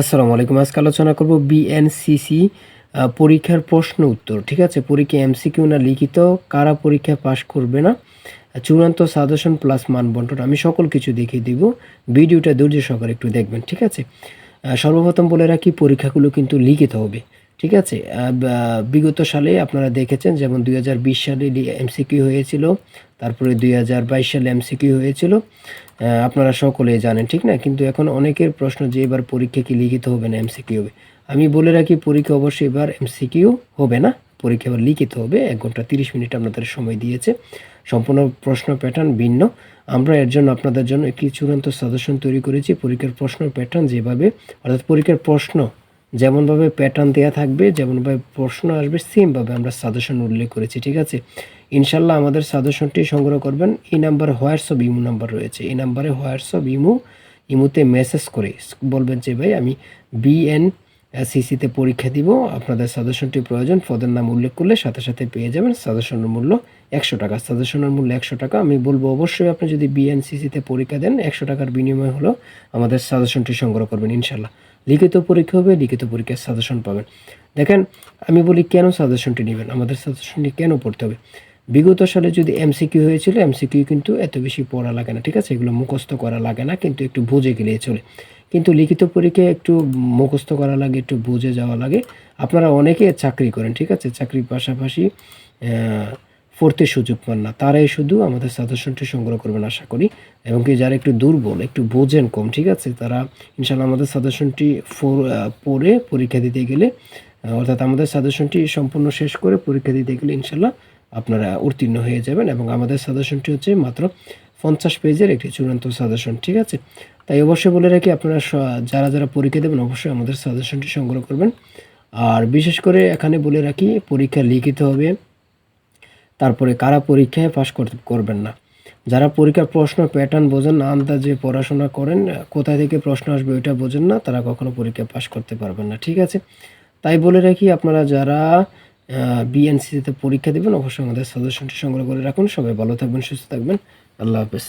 আসসালামু আলাইকুম। আজকে আলোচনা করব বিএনসিসি পরীক্ষার প্রশ্ন উত্তর, ঠিক আছে? পরীক্ষা এমসিকিউ না লিখিত, কারা পরীক্ষা পাশ করবে না? চূড়ান্ত সাজেশন প্লাস মানবন্টন আমি সকল কিছু দেখিয়ে দিব। ভিডিওটা ধৈর্য সহকারে একটু দেখবেন, ঠিক আছে? সর্বপ্রথম বলে রাখি, পরীক্ষাগুলো কিন্তু লিখিত হবে। ঠিক আছে? বিগত সালে আপনারা দেখেছেন, যেমন দুই হাজার বিশ সালে এমসিকিউ হয়েছিল, তারপরে দুই হাজার বাইশ সালে এমসিকিউ হয়েছিল। আপনারা সকলেই জানেন, ঠিক না? কিন্তু এখন অনেকের প্রশ্ন যে এবার পরীক্ষা কি লিখিত হবে না এমসিকিউ হবে? আমি বলে রাখি, পরীক্ষা অবশ্যই এবার এমসিকিউ হবে না। পরীক্ষা এবার লিখিত হবে, এক ঘণ্টা তিরিশ মিনিট আপনাদের সময় দিয়েছে। সম্পূর্ণ প্রশ্ন প্যাটার্ন ভিন্ন। আমরা এর জন্য আপনাদের জন্য একটি চূড়ান্ত সাজেশন তৈরি করেছি, পরীক্ষার প্রশ্ন প্যাটার্ন যেভাবে, অর্থাৎ পরীক্ষার প্রশ্ন যেমনভাবে প্যাটার্ন দেওয়া থাকবে, যেমনভাবে প্রশ্ন আসবে সেমভাবে আমরা সাজেশন উল্লেখ করেছি, ঠিক আছে? ইনশাল্লাহ আমাদের সাজেশনটি সংগ্রহ করবেন। এই নাম্বার হোয়াটসঅ্যাপ ইমো নাম্বার রয়েছে। এই নাম্বারে হোয়াটসঅ্যাপ ইমো ইমোতে মেসেজ করে বলবেন যে, ভাই, আমি বিএন সিসিতে পরীক্ষা দিব। আপনাদের সাজেশনটি প্রয়োজন। পদের নাম উল্লেখ করলে সাথে সাথে পেয়ে যাবেন সাজেশনের মূল্য একশো টাকা। সাজেশনের মূল্য একশো টাকা। আমি বলব, অবশ্যই আপনি যদি বিএনসিসিতে পরীক্ষা দেন, একশো টাকার বিনিময় হলো আমাদের সাজেশনটি সংগ্রহ করবেন ইনশাল্লাহ। লিখিত পরীক্ষা হবে, লিখিত পরীক্ষার সাজেশন পাবেন। দেখেন, আমি বলি কেন সাজেশনটি নেবেন? আমাদের সাজেশনটি কেন পড়তে হবে? বিগত সালে যদি এমসিকিউ হয়েছিল এমসিকিউ কিন্তু এত বেশি পড়া লাগে না, ঠিক আছে? এগুলো মুখস্থ করা লাগে না, কিন্তু একটু বুঝে গেলেই চলে। কিন্তু লিখিত পরীক্ষায় একটু মুখস্থ করা লাগে, একটু বুঝে যাওয়া লাগে। আপনারা অনেকে চাকরি করেন, ঠিক আছে? চাকরির পাশাপাশি পড়তে সুযোগ পান না। তারাই শুধু আমাদের সাজেশনটি সংগ্রহ করবেন আশা করি। এবং কি যারা একটু দুর্বল, একটু বোঝেন কম, ঠিক আছে? তারা ইনশাল্লাহ আমাদের সাজেশনটি পড়ে পরীক্ষা দিতে গেলে অর্থাৎ আমাদের সাজেশনটি সম্পূর্ণ শেষ করে পরীক্ষা দিতে গেলে ইনশাল্লাহ আপনারা উত্তীর্ণ হয়ে যাবেন। এবং আমাদের সাজেশনটি হচ্ছে মাত্র পঞ্চাশ পেজের একটি চূড়ান্ত সাজেশন ঠিক আছে? তাই অবশ্যই বলে রাখি, আপনারা যারা যারা পরীক্ষা দেবেন অবশ্যই আমাদের সাজেশনটি সংগ্রহ করবেন। আর বিশেষ করে এখানে বলে রাখি, পরীক্ষা লিখিত হবে। তারপরে কারা পরীক্ষায় পাশ করবেন না। যারা পরীক্ষার প্রশ্ন প্যাটার্ন বোঝেন, না যে পড়াশোনা করেন, কোথায় থেকে প্রশ্ন আসবে ওইটা বোঝেন না, তারা কখনো পরীক্ষায় পাশ করতে পারবেন না, ঠিক আছে? তাই বলে রাখি, আপনারা যারা বিএনসিতে পরীক্ষা দেবেন, অবশ্যই আমাদের সাজেশনটি সংগ্রহ করে রাখুন। সবাই ভালো থাকবেন, সুস্থ থাকবেন। আল্লাহ হাফেজ।